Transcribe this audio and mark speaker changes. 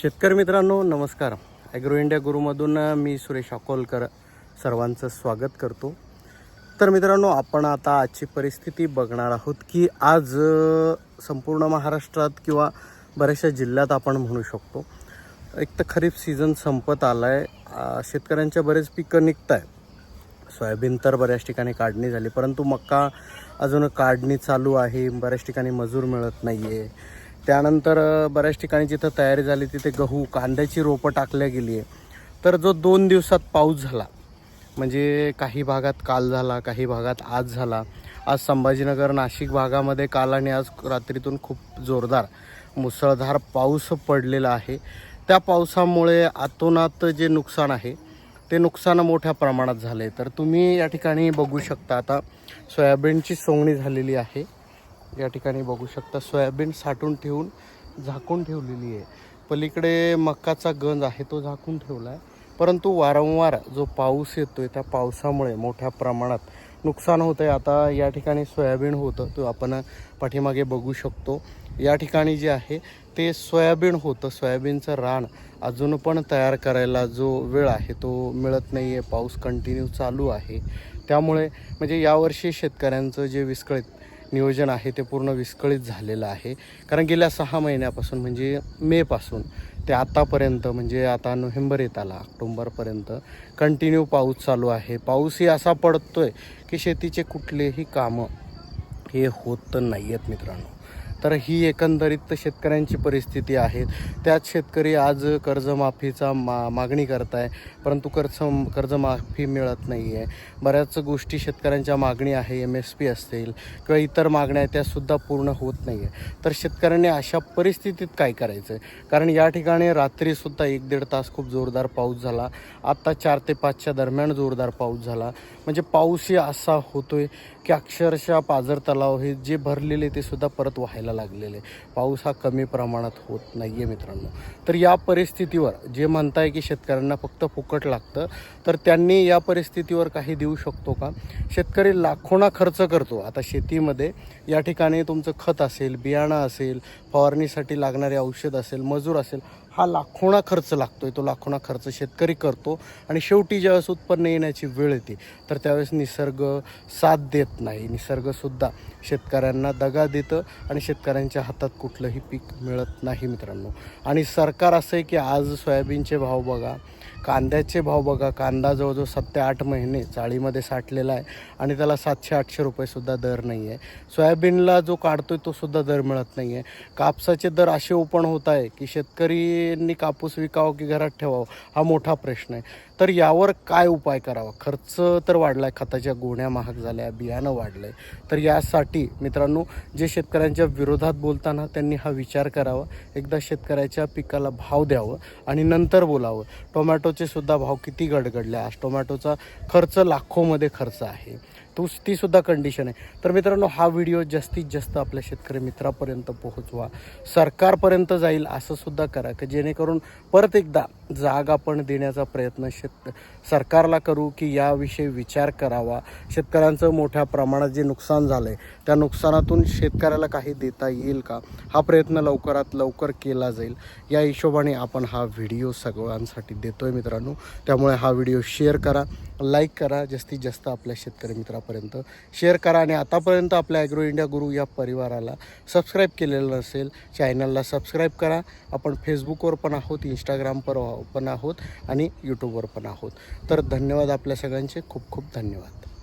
Speaker 1: शेतकरी मित्रांनो नमस्कार. ॲग्रो इंडिया गुरुमधून मी सुरेश अकोलकर सर्वांचं स्वागत करतो. तर मित्रांनो आपण आता आजची परिस्थिती बघणार आहोत की आज संपूर्ण महाराष्ट्रात किंवा बऱ्याचशा जिल्ह्यात आपण म्हणू शकतो एक तर खरीप सीझन संपत आला आहे शेतकऱ्यांच्या बरेच पिकं निघत आहे सोयाबीन तर बऱ्याच ठिकाणी काढणी झाली परंतु मक्का अजून काढणी चालू आहे. बऱ्याच ठिकाणी मजूर मिळत नाही आहे त्यानंतर बऱ्याच ठिकाणी जिथं तयारी झाली तिथे गहू कांद्याची रोपं टाकल्या गेली आहे तर जो दोन दिवसात पाऊस झाला म्हणजे काही भागात काल झाला काही भागात आज झाला. आज संभाजीनगर नाशिक भागामध्ये काल आणि आज रात्रीतून खूप जोरदार मुसळधार पाऊस पडलेला आहे. त्या पावसामुळे आतोनात जे नुकसान आहे ते नुकसान मोठ्या प्रमाणात झाले तर तुम्ही या ठिकाणी बघू शकता आता सोयाबीनची सोंगणी झालेली आहे. या ठिकाणी बघू शकता. सोयाबीन साठून ठेवून झाकून ठेवलेली आहे. पलीकडे मक्काचा गंज आहे तो झाकून ठेवला आहे परंतु वारंवार जो पाऊस येतो आहे त्या पावसामुळे मोठ्या प्रमाणात नुकसान होतं आहे आता या ठिकाणी सोयाबीन होतं तो आपण पाठीमागे बघू शकतो. या ठिकाणी जे आहे ते सोयाबीन होतं. सोयाबीनचं रान अजून पण तयार करायला जो वेळ आहे तो मिळत नाही आहे पाऊस कंटिन्यू चालू आहे. त्यामुळे म्हणजे यावर्षी शेतकऱ्यांचं जे विस्कळीत नियोजन आहे ते पूर्ण विस्कळीत झालेलं आहे. कारण गेल्या सहा महिन्यापासून म्हणजे मेपासून ते आतापर्यंत म्हणजे आता नोव्हेंबर येत आला ऑक्टोंबरपर्यंत कंटिन्यू पाऊस चालू आहे. पाऊसही असा पडतो आहे की शेतीचे कुठलेही कामं हे होत नाही आहेत मित्रांनो. तर ही एकंदरीत शेतकऱ्यांची परिस्थिती आहे. त्यात शेतकरी आज कर्जमाफीचा मा मागणी करत आहे परंतु कर्ज कर्जमाफी मिळत नाही आहे बऱ्याच गोष्टी शेतकऱ्यांच्या मागणी आहे एम एस पी असतील किंवा इतर मागण्या आहेत त्यासुद्धा पूर्ण होत नाही आहे तर शेतकऱ्यांनी अशा परिस्थितीत काय करायचं आहे कारण या ठिकाणी रात्रीसुद्धा एक दीड तास खूप जोरदार पाऊस झाला. आत्ता चार ते पाचच्या दरम्यान जोरदार पाऊस झाला. म्हणजे पाऊसही असा होतोय की अक्षरशः पाझर तलाव हे जे भरलेले ते सुद्धा परत व्हायला लागलेले पाऊस हा कमी प्रमाणात होत नाही आहे मित्रांनो. तर या परिस्थितीवर जे म्हणताय की शेतकऱ्यांना फक्त फुकट लागतं तर त्यांनी या परिस्थितीवर काही देऊ शकतो का? शेतकरी लाखोना खर्च करतो. आता शेतीमध्ये या ठिकाणी तुमचं खत असेल बियाणं असेल फवारणीसाठी लागणारे औषध असेल मजूर असेल हा लाखोना खर्च लागतोय तो लाखोणा खर्च शेतकरी करतो आणि शेवटी ज्यावेळेस उत्पन्न येण्याची वेळ येते तर त्यावेळेस निसर्ग साथ देत नाही. निसर्गसुद्धा शेतकऱ्यांना दगा देतं आणि शेतकऱ्यांच्या हातात कुठलंही पीक मिळत नाही मित्रांनो. आणि सरकार असं आहे की आज सोयाबीनचे भाव बघा कांद्याचे भाव बघा कांदा जवळजवळ सात ते आठ महिने चाळीमध्ये साठलेला आहे आणि त्याला सातशे आठशे रुपयेसुद्धा दर नाही आहे. सोयाबीनला जो काढतोय तो सुद्धा दर मिळत नाही आहे. कापसाचे दर असे ओपन होत आहे की शेतकरी शेतकरींनी कापूस विकावं की घरात ठेवावं? हा मोठा प्रश्न आहे. तर यावर काय उपाय करावा? खर्च तर वाढला आहे खताच्या गोण्या महाग झाल्या बियाणं वाढलं आहे तर यासाठी मित्रांनो जे शेतकऱ्यांच्या विरोधात बोलताना त्यांनी हा विचार करावा. एकदा शेतकऱ्याच्या पिकाला भाव द्यावं आणि नंतर बोलावं. टोमॅटोचे सुद्धा भाव किती गडगडले? आज टोमॅटोचा खर्च लाखोमध्ये खर्च आहे. तो तीसुद्धा कंडिशन आहे. तर मित्रांनो हा व्हिडिओ जास्तीत जास्त आपल्या शेतकरी मित्रापर्यंत पोहोचवा. सरकारपर्यंत जाईल असंसुद्धा करा की जेणेकरून परत एकदा जाग आपण देण्याचा प्रयत्न शेत सरकारला करू की याविषयी विचार करावा. शेतकऱ्यांचं मोठ्या प्रमाणात जे नुकसान झालं आहे त्या नुकसानातून शेतकऱ्याला काही देता येईल का? हा प्रयत्न लवकरात लवकर केला जाईल. या हिशोबाने आपण हा व्हिडिओ सगळ्यांसाठी देतो आहे मित्रांनो. त्यामुळे हा व्हिडिओ शेअर करा लाईक करा जास्तीत जास्त आपल्या शेतकरी मित्रापर्यंत शेअर करा आणि आतापर्यंत आपल्या ॲग्रो इंडिया गुरु या परिवाराला सबस्क्राईब केलेलं नसेल चॅनलला सबस्क्राईब करा. आपण फेसबुकवर पण आहोत इंस्टाग्रामवर आहोत. पण आहोत आणि यूट्यूबवर पण आहोत. तर धन्यवाद आपल्या सगळ्यांचे. खूप खूप धन्यवाद.